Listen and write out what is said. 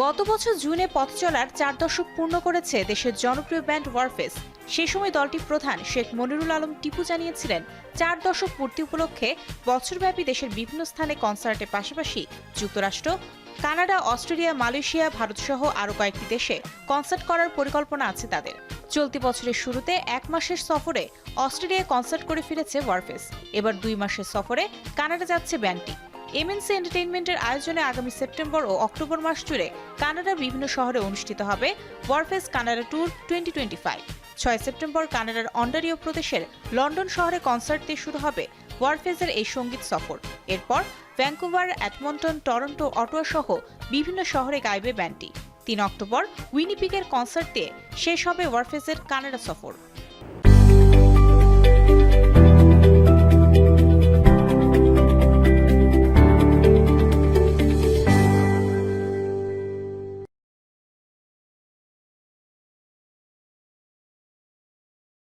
গত বছর জুনে পথ চলার চার দশক পূর্ণ করেছে দেশের জনপ্রিয় ব্যান্ড ওয়ারফেস। সে সময় দলটির প্রধান শেখ মনিরুল আলম টিপু জানিয়েছিলেন, চার দশক পূর্তি উপলক্ষে বছরব্যাপী দেশের বিভিন্ন স্থানে কনসার্টের পাশাপাশি যুক্তরাষ্ট্র, কানাডা, অস্ট্রেলিয়া, মালয়েশিয়া, ভারতসহ আরও কয়েকটি দেশে কনসার্ট করার পরিকল্পনা আছে তাদের। চলতি বছরের শুরুতে এক মাসের সফরে অস্ট্রেলিয়ায় কনসার্ট করে ফিরেছে ওয়ারফেস। এবার দুই মাসের সফরে কানাডা যাচ্ছে ব্যান্ডটি। এমএনসি এন্টারটেইনমেন্টের আয়োজনে আগামী সেপ্টেম্বর ও অক্টোবর মাস জুড়ে কানাডার বিভিন্ন শহরে অনুষ্ঠিত হবে Warfaze Canada tour twenty twenty five ছয় সেপ্টেম্বর কানাডার অন্টারিও প্রদেশের লন্ডন শহরে কনসার্ট দিয়ে শুরু হবে ওয়ারফেসের এই সংগীত সফর। এরপর ভ্যাঙ্কুভার, অ্যাডমন্টন, টরন্টো, অটোয়া সহ বিভিন্ন শহরে গাইবে ব্যান্ডটি। তিন অক্টোবর উইনিপিগের কনসার্ট দিয়ে শেষ হবে ওয়ারফেসের কানাডা সফর।